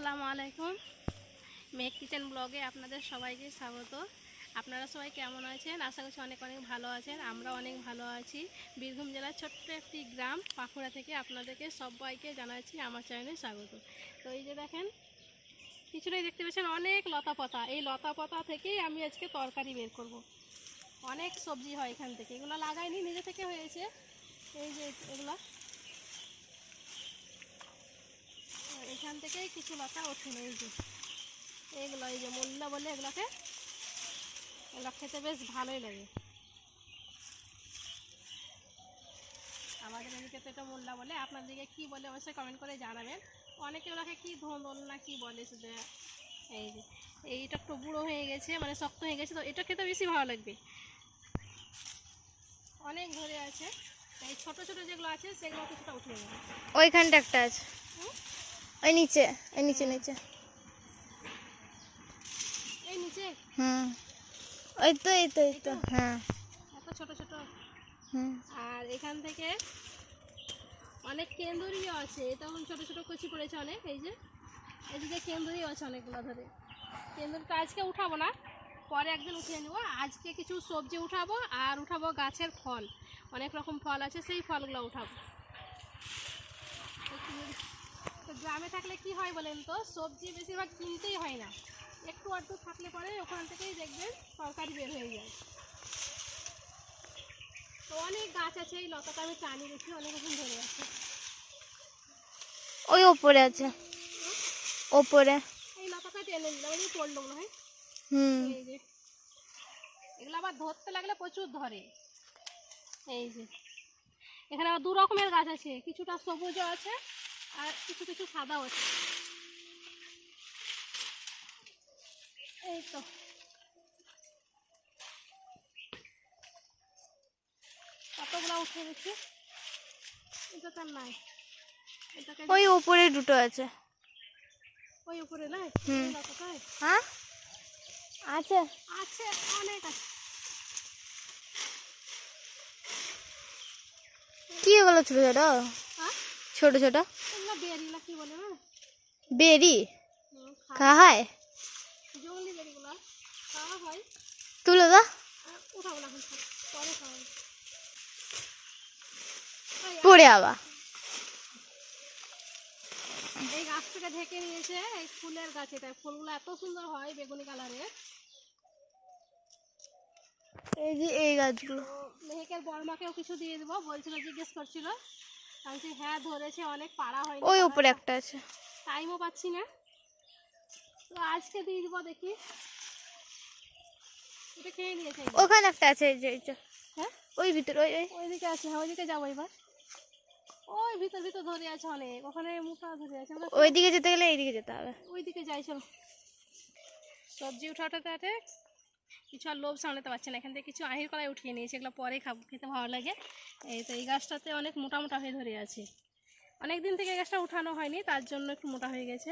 আসসালামু আলাইকুম। Make kitchen ব্লগে আপনাদের সবাইকে স্বাগত। আপনারা সবাই কেমন আছেন? আশা করছি অনেক অনেক ভালো আছেন। আমরা অনেক ভালো আছি। বীরভূম জেলার ছোট্ট একটি গ্রাম পাকুড়া থেকে আপনাদেরকে সবাইকে জানাচ্ছি আমার চ্যানেলে স্বাগত। তো এই যে দেখেন পিছনেই দেখতে পাচ্ছেন অনেক লতা পাতা। এই লতা পাতা থেকেই আমি আজকে তরকারি বের করব। অনেক সবজি হয় এখান থেকে। এগুলো লাগাইনি, নিজে থেকে হয়েছে। এই যে এগুলো আর এখান থেকেই কিছু লতা ওঠে না এই যে। এইগুলো এই যে মোল্লা বলে এগুলোকে এগুলো খেতে বেশ ভালোই লাগে। আমাদের এদিকে তো এটা মোল্লা বলে আপনাদেরকে কী বলে অবশ্যই কমেন্ট করে জানাবেন। অনেকে ওনাকে কী ধন্দল না কী বলে শুধু এই যে এইটা একটু বুড়ো হয়ে গেছে মানে শক্ত হয়ে গেছে তো এটা খেতে বেশি ভালো লাগবে। অনেক ধরে আছে এই ছোট ছোট যেগুলো আছে সেগুলো কিছুটা উঠে নেবে ওইখানটা একটা আছে। হুম? ওই নিচে ওই নিচে নিচে। হুম। ওই তো এই তো এই তো হ্যাঁ। এত ছোট ছোট। হুম। আর এখান থেকে অনেক কেন্দুরিও আছে। ছোটো ছোটো কচি পড়েছে অনেক এই যে। কেন্দুরিও আছে অনেকগুলো ধরে। কেন্দুরিটা আজকে উঠাবো না। পরে একদিন উঠিয়ে নেব। আজকে কিছু সবজি উঠাবো আর উঠাবো গাছের ফল। অনেক রকম ফল আছে সেই ফলগুলো উঠাবো। তো গ্রামে থাকলে কি হয় বলেন তো? সবজি বেশিরভাগ কিনতেই হয় না। একটু আধটু থাকলে পরে ওখান থেকেই দেখবেন তরকারি বের হয়ে যায়। তো অনেক গাছ আছে এই লতাটা আমি টানি দেখি অনেক রকম ধরে আছে। ওই ওপরে আছে। ওপরে। এই লতাটা টেনে দিলাম এই পড়ল মনে হয়। হুম। এই যে। এগুলো আবার ধরতে লাগলে প্রচুর ধরে। এই যে। এখানে আবার দু রকমের গাছ আছে কিছুটা সবুজও আছে আর কিছু কিছু সাদাও আছে এই তো। কতগুলো উঠে গেছে এটা তার নাই। ওই ওপরে দুটো আছে। ওই উপরে নাই? হ্যাঁ? আছে। আছে অনেক আছে। কি এগুলো ছোট ছোট? হ্যাঁ? ছোট ছোট? কি বলে না বেরি? খাওয়া হয়? জঙ্গলি বেরিগুলো। খাওয়া হয়। তুলো দা। উঠাবো না পরে খাওয়া এই পড়ে আবার। এই গাছটাকে ঢেকে নিয়েছে এই ফুলের গাছ। এটা ফুলগুলো এত সুন্দর হয় বেগুনি কালারের এই যে এই গাছগুলো। মেহেকের বর্মাকেও কিছু দিয়ে দেবো বলছিল জিজ্ঞেস করছিল। আমি হ্যাঁ ধরেছে অনেক পাড়া হয় ওই ওপরে একটা আছে। টাইমও পাচ্ছি না। তো আজকে দিয়ে দিব দেখি। এটা খেয়ে নিয়েছে ওখানে একটা আছে এই যে হ্যাঁ? ওই ভিতরে ওই ওই। ওইদিকে আছে হ্যাঁ ওইদিকে যাব এবার। ওই ভিতর ভিতর ধরে আছে অনেক। ওখানে মুখা ধরে আছে। ওইদিকে যেতে গেলে এইদিকে যেতে হবে। ওইদিকে যাই চলো। সবজি উঠাতে কিছু আর লোভ সামলাতে পারছে না। এখান থেকে কিছু আহির কলাই উঠিয়ে নিয়েছে, এগুলো পরে খাব, খেতে ভালো লাগে। এই তো এই গাছটাতে অনেক মোটা মোটা হয়ে ধরে আছে। অনেক দিন থেকে গাছটা উঠানো হয়নি, তার জন্য একটু মোটা হয়ে গেছে।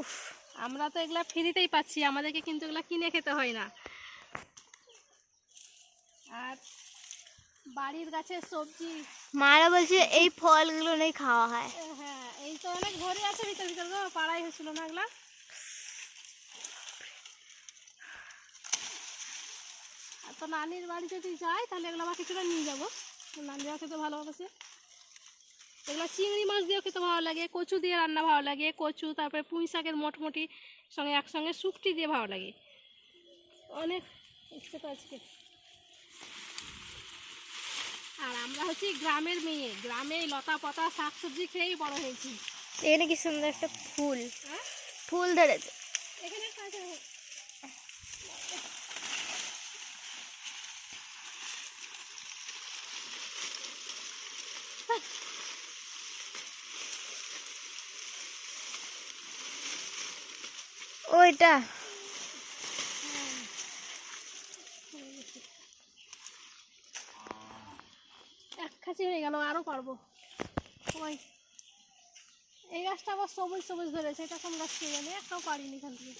উফ, আমরা তো এগুলা ফ্রিতেই পাচ্ছি, আমাদেরকে কিন্তু এগুলা কিনে খেতে হয় না। আর বাড়ির গাছের সবজি। মারা বলছে এই ফলগুলো নেই খাওয়া হয়। হ্যাঁ এই তো অনেক ভরে আছে ভিতর ভিতর গো পাড়াই হয়েছিল না এগুলা? তো নানির বাড়ি যদি যাই তাহলে এগুলো আমার কিছুটা নিয়ে যাব। নানিরা খেতে ভালোবাসে। এগুলো চিংড়ি মাছ দিয়েও খেতে ভালো লাগে কচু দিয়ে রান্না ভালো লাগে কচু তারপরে পুঁই শাকের মোটমুটি সঙ্গে একসঙ্গে শুকটি দিয়ে ভালো লাগে। অনেক ইচ্ছে আজকে আর আমরা হচ্ছি গ্রামের মেয়ে। গ্রামে লতা পাতা শাক সবজি খেয়েই বড় হয়েছি। এখানে কি সুন্দর একটা ফুল। হ্যাঁ? ফুল ধরেছে। এখানে। ওইটা এক খাঁচি হয়ে গেল আরও পারব ওই এই গাছটা আবার সবুজ সবুজ ধরেছে এটা কোন গাছ কে জানি একটাও পারিনি এখান থেকে।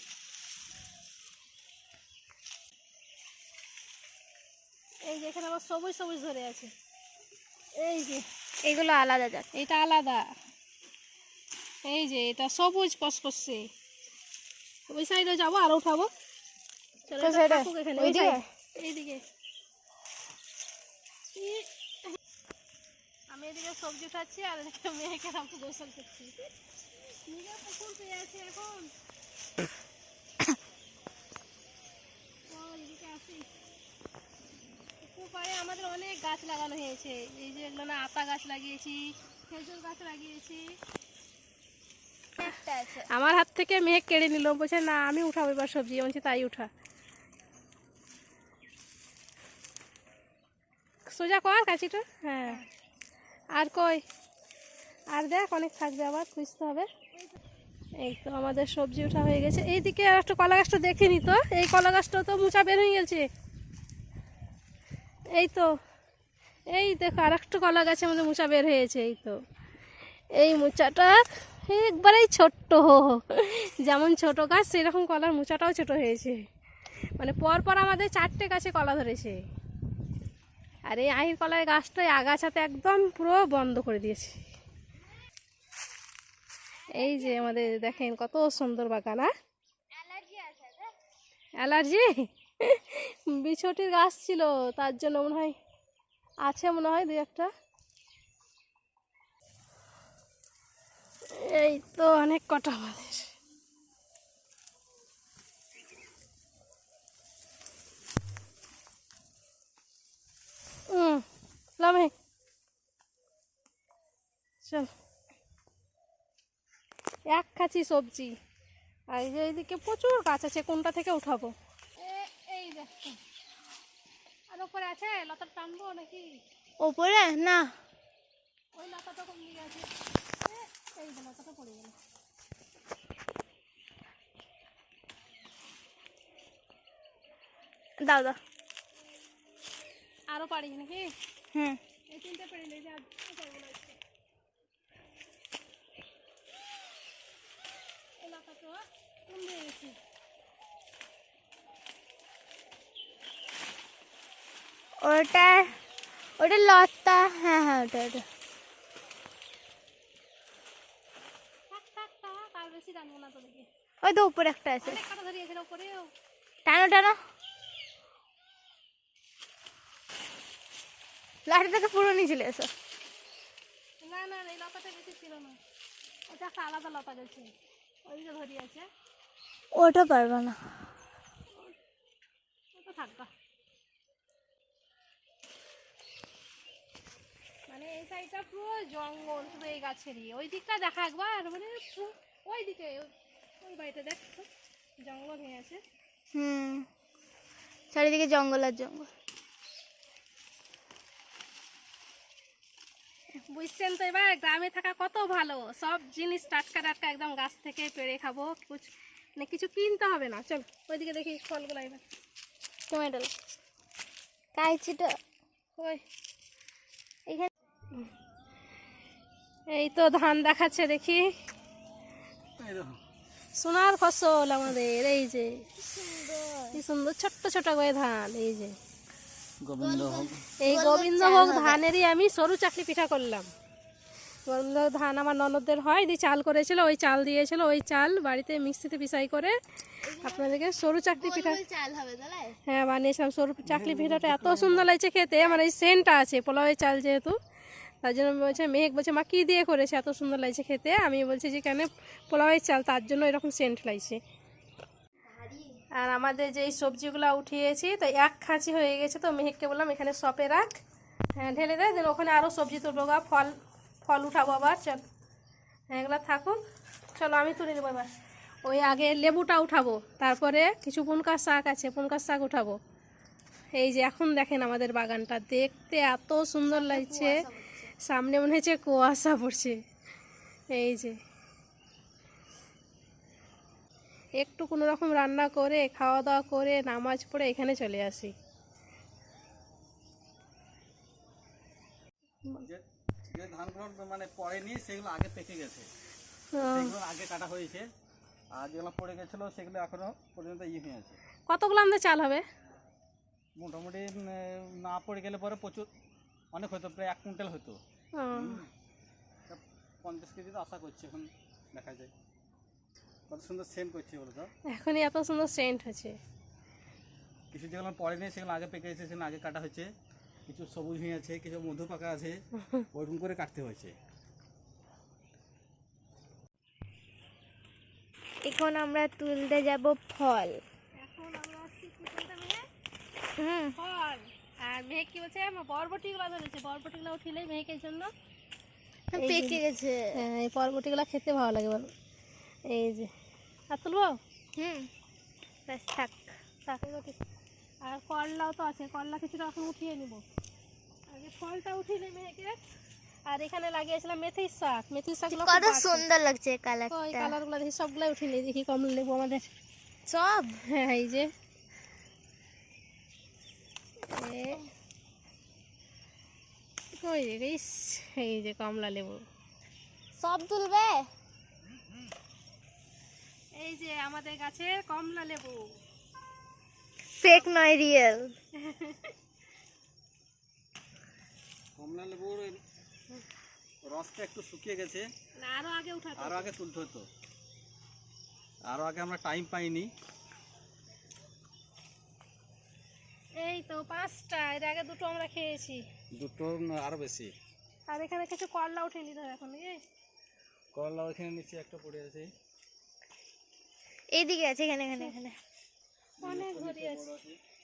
এই যে এখানে আবার সবুজ সবুজ ধরে আছে। এই যে এগুলো আলাদা জাত। এটা আলাদা। এই যে এটা সবুজ কসকসে। ওই সাইডে যাব আর উঠাবো। চলো, এখানে, এইদিকে। ই- আমি এদিকে সবজি উঠাচ্ছি আর এদিকে মেয়েকে আমাকে গোসল করছি। নিজে পুকুর পেয়ে আছে এখন। পুকুর আমাদের অনেক গাছ লাগানো হয়েছে। এই যে এগুলো না আতা গাছ লাগিয়েছি খেজুর গাছ লাগিয়েছি। আমার হাত থেকে মেঘ কেড়ে নিল বলছে না আমি উঠাবো এবার সবজি। আমি বলছি তাই উঠা। সোজা কর কাছিটা হ্যাঁ। আর কই? আর দেখ, অনেক থাকবে আবার, খুঁজতে হবে। এই তো আমাদের সবজি ওঠা হয়ে গেছে। এইদিকে আর একটা কলা গাছটা দেখিনি তো। এই কলা গাছটা তো মুচা বের হয়ে গেছে। এই তো, এই দেখো আর একটা কলা গাছে আমাদের মুচা বের হয়েছে, এই তো। এই মোচাটা একবারেই ছোট্ট। যেমন ছোট গাছ, সেরকম কলার মোচাটাও ছোট হয়েছে। মানে পর পর আমাদের চারটে গাছে কলা ধরেছে। আর এই আহির কলার গাছটা এই আগাছাতে একদম পুরো বন্ধ করে দিয়েছি। এই যে আমাদের দেখেন কত সুন্দর বাগান অ্যালার্জি বিছটির গাছ ছিল, তার জন্য মনে হয় আছে মনে হয় দু একটা। এই তো অনেক কটা আমাদের হুম লামে। চল। এক খাচ্ছি সবজি। আর এইদিকে প্রচুর গাছ আছে কোনটা থেকে উঠাবো? এই দেখো। আর ওপরে আছে লতা টানবো নাকি? ওপরে? না। ওই লতাটা কোন দিকে আছে? এই যে লতাটা পড়ে গেল। দাও দাও। আরও পারি নাকি? হুম। এই তিনটে পেরে নেই আর ওটা ওটা লতা হ্যাঁ হ্যাঁ ওটা ওটা। ওই তো উপরে একটা আছে। টানো টানো। লাঠি থেকে পুরো নিয়ে চলে এসো। না না না, এই লতাটা বেশি ছিল না। ওটা একটা আলাদা লতা গেছে ওইদিকে ধরিয়েছে ওটা পারব না। ওটা থাকবা। মানে এই সাইডটা পুরো জঙ্গল শুধু এই গাছেরই। ওই দিকটা দেখা একবার মানে ওই দিকে ওই- ওই বাড়িটা দেখ জঙ্গল হয়ে আছে। হুম চারিদিকে জঙ্গল আর জঙ্গল। বুঝছেন তো এবার? গ্রামে থাকা কত ভালো। সব জিনিস টাটকা টাটকা একদম গাছ থেকে পেড়ে খাব। কুছ মানে কিছু কিনতে হবে না। চল ওইদিকে দেখি ফলগুলো এবার। টমেটো কাইচিটা। ওই। এখানে এই তো ধান দেখাচ্ছে দেখি। সোনার ফসল আমাদের এই যে। কি সুন্দর ছোট্ট ছোট করে ধান এই যে। এই গোবিন্দভোগ ধানেরই আমি সরু চাকলি পিঠা করলাম। গোবিন্দভোগ ধান আমার ননদদের হয় দিয়ে চাল করেছিল ওই চাল দিয়েছিল ওই চাল বাড়িতে মিক্সিতে পিসাই করে আপনাদেরকে সরু চাকলি পিঠা হ্যাঁ বানিয়েছিলাম সরু চাকলি পিঠাটা এত সুন্দর লাগছে খেতে মানে এই সেন্টটা আছে পোলাওয়ের চাল যেহেতু তার জন্য বলছে মেঘ বলছে মা কী দিয়ে করেছে এত সুন্দর লাগছে খেতে? আমি বলছি যে কেন পোলাওয়ের চাল? তার জন্য এরকম সেন্ট লাগছে। আর আমাদের যেই সবজিগুলো উঠিয়েছি তো এক খাঁচি হয়ে গেছে তো মেহেককে বললাম এখানে সপে রাখ। হ্যাঁ ঢেলে দেয় দেন ওখানে আরও সবজি তুলবো গা ফল ফল উঠাবো আবার চল। হ্যাঁ এগুলো থাকুক। চলো আমি তুলে নেব এবার। ওই আগে লেবুটা উঠাবো তারপরে কিছু পুনকার শাক আছে পুনকার শাক উঠাবো। এই যে এখন দেখেন আমাদের বাগানটা দেখতে এত সুন্দর লাগছে। সামনে মনে হচ্ছে কুয়াশা পড়ছে। এই যে একটু কোনো রকম রান্না করে খাওয়া দাওয়া করে নামাজ পড়ে এখানে চলে আসি। যে ধানগুলো মানে পড়েনি সেগুলো আগে পেকে গেছে। সেগুলো আগে কাটা হয়েছে। আর যেগুলো পড়ে গেছিল সেগুলো এখনও পর্যন্ত ই হয়ে আছে। কতগুলো আমাদের চাল হবে? মোটামুটি না পড়ে গেলে পরে প্রচুর অনেক হতো প্রায় এক কুইন্টাল হতো। পঞ্চাশ কেজি তো আশা করছি এখন দেখা যায়। কত সুন্দর সেন্ট করছে বলো তো এখনই এত সুন্দর সেন্ট হচ্ছে কিছু যেগুলো পড়েনি সেগুলো আগে পেকে এসেছে সেগুলো আগে কাটা হয়েছে। কিছু সবুজ হয়ে আছে কিছু মধু পাকা আছে ওইরকম করে কাটতে হয়েছে। এখন আমরা তুলতে যাব ফল। এখন আমরা বলতে? হুম। ফল। আর মেঘ কি বলছে? বরবটিগুলো ধরেছে বরবটিগুলো উঠিলে মেঘের জন্য পেকে গেছে। হ্যাঁ এই বরবটিগুলো খেতে ভালো লাগে বলো। এই যে। আর তুলবো? হুম। ব্যাস থাক। থাক, আর করলাও তো আছে করলা কিছুটা এখন উঠিয়ে নিব। আগে ফলটা উঠিয়ে মেঘে আর এখানে লাগিয়েছিলাম মেথির শাক। মেথির খুব কত সুন্দর লাগছে ওই কালারটা কালারগুলো দেখি সবগুলাই উঠিয়ে নিই দেখি কমলা লেবু আমাদের। সব? হ্যাঁ এই যে। ওই এই যে কমলা লেবু। সব তুলবে? এই যে আমাদের গাছের কমলা লেবু। ফেক নয় রিয়েল কমলা লেবুর রসটা একটু শুকিয়ে গেছে। না আরও আগে উঠাতে। আরও আগে তুলতে হতো। আরও আগে আমরা টাইম পাইনি। এই তো পাঁচটা এর আগে দুটো আমরা খেয়েছি। দুটো আরও বেশি। আর এখানে কিছু করলা উঠে নিতে হবে এখন এই। করলা ওইখানে নিচে একটা পড়ে আছে। এইদিকে আছে এখানে এখানে এখানে। অনেক ঘড়ি আছে।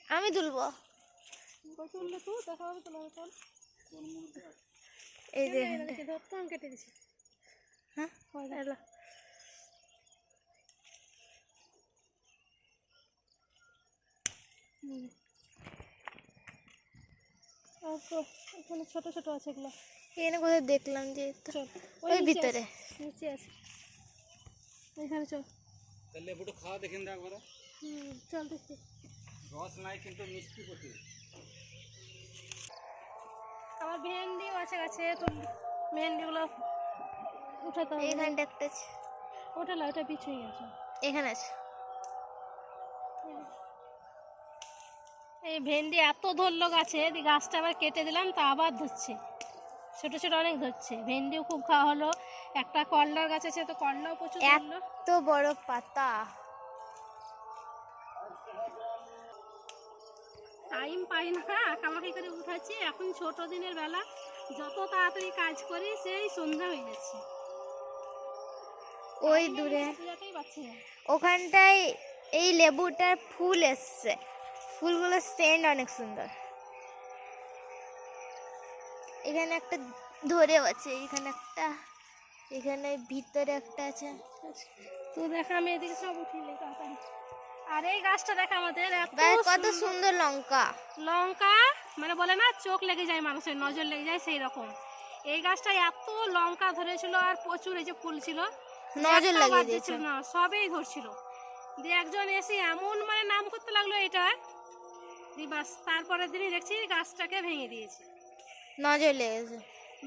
আমি তুলবো। এই যে কেটে দিছি? হ্যাঁ? এখানে ছোট ছোট আছে এগুলো। এখানে কোথায় দেখলাম যে ওই ভিতরে। নিচে আছে। এখানে চল। তাহলে লেবুটা খাওয়া দেখেন দেখ একবার। চল দেখি। রস নাই কিন্তু মিষ্টি প্রচুর আমার ভেন্ডিও আছে গাছে তো ভেন্ডিগুলো উঠাতে হবে। এইখানটা একটা আছে ওটা না ওটা পিছুই আছে এখানে আছে। এই ভেন্ডি এত ধরলো গাছে গাছটা আবার কেটে দিলাম তা আবার ধরছে। ছোট ছোট অনেক ধরছে। ভেন্ডিও খুব খাওয়া হলো। একটা করলার গাছ আছে তো করলাও প্রচুর এত বড় পাতা। টাইম পাই না আঁকামাকি করে উঠাচ্ছি। এখন ছোট দিনের বেলা যত তাড়াতাড়ি কাজ করি সেই সন্ধ্যা হয়ে যাচ্ছে। ওই দূরে। ওখানটায় এই লেবুটার ফুল এসছে। ফুলগুলোর সেন্ট অনেক সুন্দর। এখানে একটা ধরেও আছে এখানে একটা এখানে ভিতরে একটা আছে। তো দেখা আমি এদিকে সব উঠিলে তাড়াতাড়ি। আর এই গাছটা দেখা আমাদের কত সুন্দর। লঙ্কা। লঙ্কা মানে বলে না চোখ লেগে যায় মানুষের নজর লেগে যায় সেই রকম। এই গাছটায় এত লঙ্কা ধরেছিল আর প্রচুর এই যে ফুল ছিল। নজর লাগিয়ে বাদ না সবেই ধরছিল। দিয়ে একজন এসে এমন মানে নাম করতে লাগল এটা। দিয়ে বাস তারপরের দিনই দেখছি গাছটাকে ভেঙে দিয়েছে। নজর লেগেছে।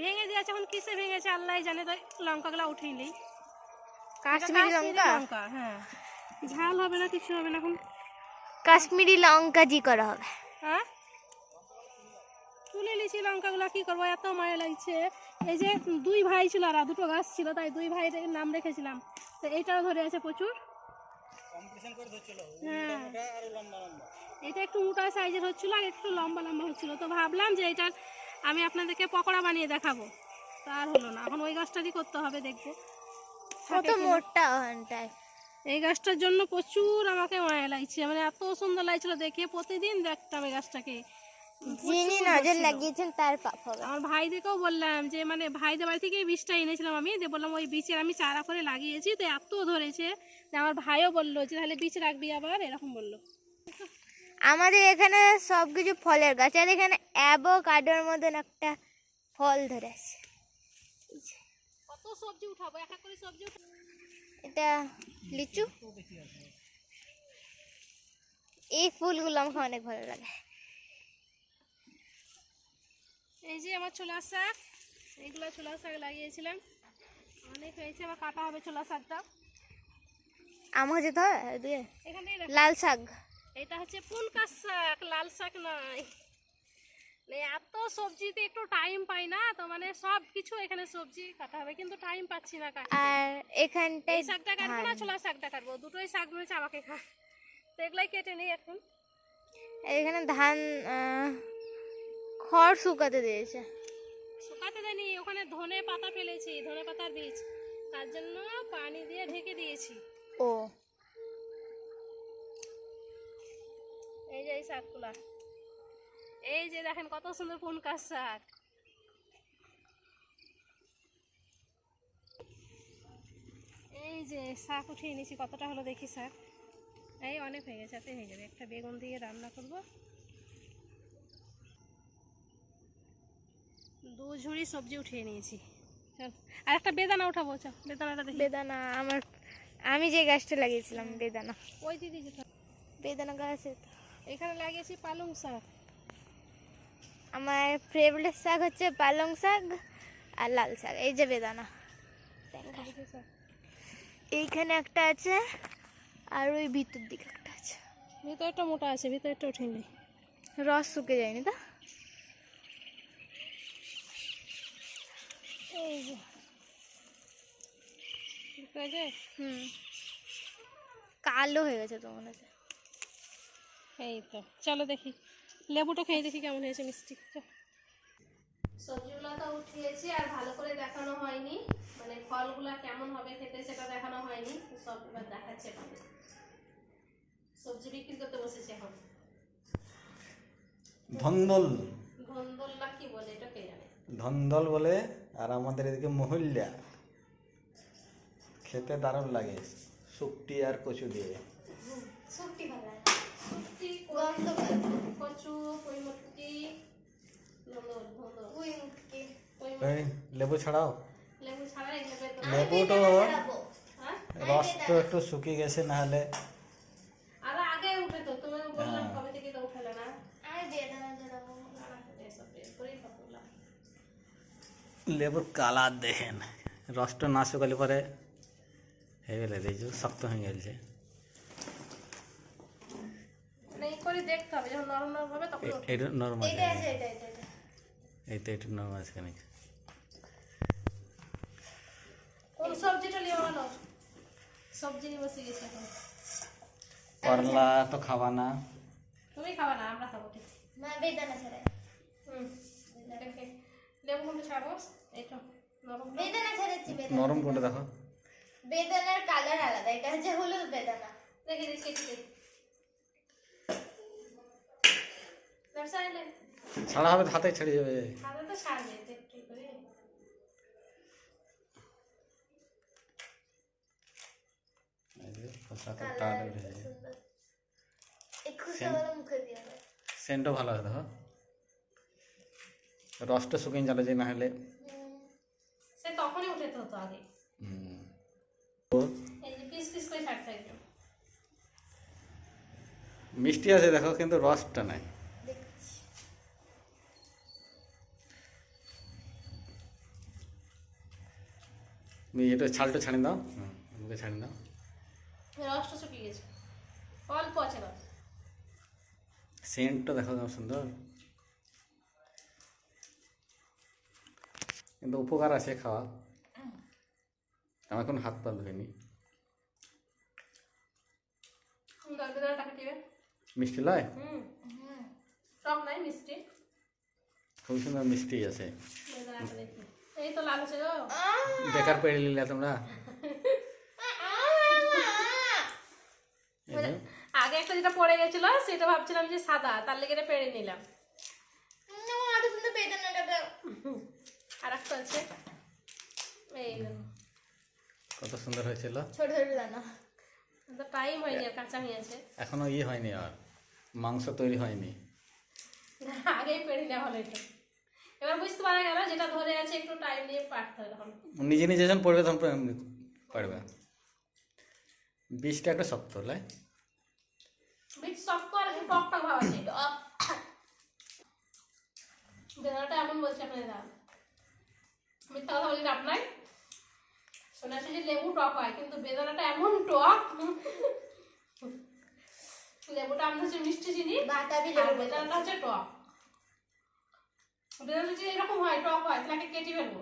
ভেঙে দিয়েছে এখন কিসে ভেঙেছে আল্লাহ জানে তো লঙ্কাগুলো উঠেই নেই। কাশ্মীরি লঙ্কা? লঙ্কা হ্যাঁ। ঝাল হবে না কিছু হবে না এখন কাশ্মীরি লঙ্কা জি করা হবে। হ্যাঁ? তুলে নিয়েছি লঙ্কাগুলো কি করব এত মায়া লাগছে। এই যে দুই ভাই ছিল আর দুটো গাছ ছিল তাই দুই ভাই নাম রেখেছিলাম। তো এইটাও ধরে আছে প্রচুর। হ্যাঁ। ওটা আরও লম্বা লম্বা। এটা একটু মোটা সাইজের হচ্ছিল আর একটু লম্বা লম্বা হচ্ছিল। তো ভাবলাম যে এটার আমি আপনাদেরকে পকোড়া বানিয়ে দেখাবো। তা আর হলো না। এখন ওই গাছটারই করতে হবে দেখব। কত মোটা ওখানটায়। এই গাছটার জন্য প্রচুর আমাকে মায়া লাগছে। মানে এত সুন্দর লাগছিল দেখে প্রতিদিন দেখতাম এই গাছটাকে। যিনি নজর লাগিয়েছেন তার পাপ হবে। আমার ভাইদেরকেও বললাম যে মানে ভাইদের বাড়ি থেকে বীজটা এনেছিলাম আমি। দিয়ে বললাম ওই বীজের আমি চারা করে লাগিয়েছি তো এত ধরেছে। যে আমার ভাইও বলল যে তাহলে বীজ রাখবি আবার? এরকম বলল। আমাদের এখানে সব কিছু ফলের গাছ আর এখানে অ্যাভোকাডোর মতন একটা ফল ধরে আছে। কত সবজি উঠাবো? এক এক করে সবজি এটা লিচু। এই ফুলগুলো আমাকে অনেক ভালো লাগে। এই যে আমার ছোলা শাক। এইগুলো ছোলা শাক লাগিয়েছিলাম। অনেক হয়েছে আবার কাটা হবে ছোলা শাকটা। আমাকে যেতে হবে লাল শাক। এটা হচ্ছে পুনকার শাক লাল শাক নয়। মানে এত সবজিতে একটু টাইম পাই না তো মানে সব কিছু এখানে সবজি কাটা হবে কিন্তু টাইম পাচ্ছি না কাটতে। আর এখানটায় এই শাকটা কাটবো না ছোলা শাকটা কাটবো দুটোই শাক মনে হচ্ছে আমাকে খা। তো এগুলাই কেটে নিই এখন। এখানে ধান খড় শুকাতে দিয়েছে। শুকাতে দেয়নি ওখানে ধনে পাতা ফেলেছি ধনে পাতার বীজ। তার জন্য পানি দিয়ে ঢেকে দিয়েছি। ও। এই যে এই শাকগুলা। এই যে দেখেন কত সুন্দর পুনকার শাক। এই যে শাক উঠিয়ে নিয়েছি কতটা হলো দেখি শাক। এই অনেক হয়ে গেছে এতে হয়ে যাবে। একটা বেগুন দিয়ে রান্না করব। দু ঝুড়ি সবজি উঠিয়ে নিয়েছি। চল আর একটা বেদানা উঠাবো চল বেদানাটা দেখি। বেদানা আমার আমি যে গাছটা লাগিয়েছিলাম বেদানা। ওই দিদি বেদানা গাছ। এখানে লাগিয়েছি পালং শাক। আমার ফেভারিট শাক হচ্ছে পালং শাক আর লাল শাক এই যে বেদানা। এইখানে একটা আছে আর ওই ভিতর দিকে একটা আছে। ভিতরটা মোটা আছে ভিতরটা উঠে নেই রস শুকে যায়নি তো? এই যে? হুম। কালো হয়ে গেছে তো মনে হচ্ছে। এই তো চলো দেখি। লেবুটা খেয়ে দেখি কেমন হয়েছে মিষ্টি সবজিগুলো তো উঠিয়েছি আর ভালো করে দেখানো হয়নি। মানে ফলগুলা কেমন হবে খেতে সেটা দেখানো হয়নি। সব এবার দেখাচ্ছে সবজি বিক্রি করতে বসেছি এখন। ধন্দল। ধন্দল্লা কি বলে এটা কে জানে? ধন্দল বলে আর আমাদের এদিকে মহুল্লা খেতে দারুণ লাগে শুকটি আর কচু দিয়ে সত্যি ভালো লাগে সত্যি গন্ধ কচু কৈমটকি ধন্দল ধন্দল উই মুটকি কৈমটকি এই, লেবু ছাড়াও লেবু তো হ্যাঁ রস তো একটু শুকিয়ে গেছে না হলে হ্যাঁ। লেবুর কালার দেখেন রসটা না শুকালে পরে হয়ে গেলে দেখছ শক্ত হয়ে গেছে মানে এই করে দেখতে হবে যখন নরম নরম হবে এটা নর্মাল এটা আছে এটা এটা এটা এই তো এটা আছে খানিক কোন সবজিটা নিয়ে বলো সবজি নিয়ে বসে গেছে এখন। করলা তো খাবা না। তুমি খাবা না আমরা খাব ঠিক মা বেদানা হুম লেবু কোনটা নরম বেদানা ছাড়াচ্ছি বেদানা। নরম কোনটা দেখো। বেদানার কালার আলাদা এটা হচ্ছে হলুদ বেদানা। দেখি দেখি দেখি ব্যবসা এলে ছাড়া হবে হাতে ছেড়ে যাবে। সেন্টও ভালো আছে দেখো। রসটা শুকিয়ে যাবে যে না হলে। সে তখনই উঠাতে হতো আগে। হুম। পিস পিস করে ছাড়তে মিষ্টি আছে দেখো কিন্তু রসটা নাই। তুমি এটা ছালটা ছাড়ি দাও। হুম, মুখে ছাড়ি দাও। রসটা শুকিয়ে গেছে। অল্প আছে রস সেন্টটা দেখো কেমন সুন্দর। কিন্তু উপকার আছে খাওয়া। আমার এখন হাত পা ধুইনি মিষ্টি লয়? হুম টক নাই মিষ্টি। খুব সুন্দর মিষ্টি আছে। এই তো গো। বেকার পেড়ে নিলে তোমরা। আগে একটা যেটা পড়ে গেছিল সেটা ভাবছিলাম যে সাদা তার লেগে এটা পেড়ে নিলাম। আরও সুন্দর বেদানাটা আর একটা আছে। এই দেখো। কত সুন্দর হয়েছিল। ছোট ছোট দানা। তো টাইম হয়নি আর কাঁচা হয়ে আছে। এখনও ইয়ে হয়নি আর। মাংস তৈরি হয়নি। আগেই পেড়ে নেওয়া হলো এটা। এবার বুঝতে পারা গেল যেটা ধরে আছে একটু টাইম নিয়ে পারতে হবে তখন। নিজে নিজে যখন পড়বে তখন এমনি পারবে। বীজটা একটা শক্ত লাই বিট শক্ত আর একটু টক টক ভাব আছে বেদানাটা এমন বলছে আপনারা মিথ্যা কথা বলি লাভ নাই শোনাচ্ছে যে লেবু টক হয় কিন্তু বেদানাটা এমন টক। লেবুটা নাম হচ্ছে মিষ্টি চিনি বাতাবি আর বেদানাটা হচ্ছে টক। বেদানাটা যদি এরকম হয় টক হয় তাহলে কেটে ফেলব।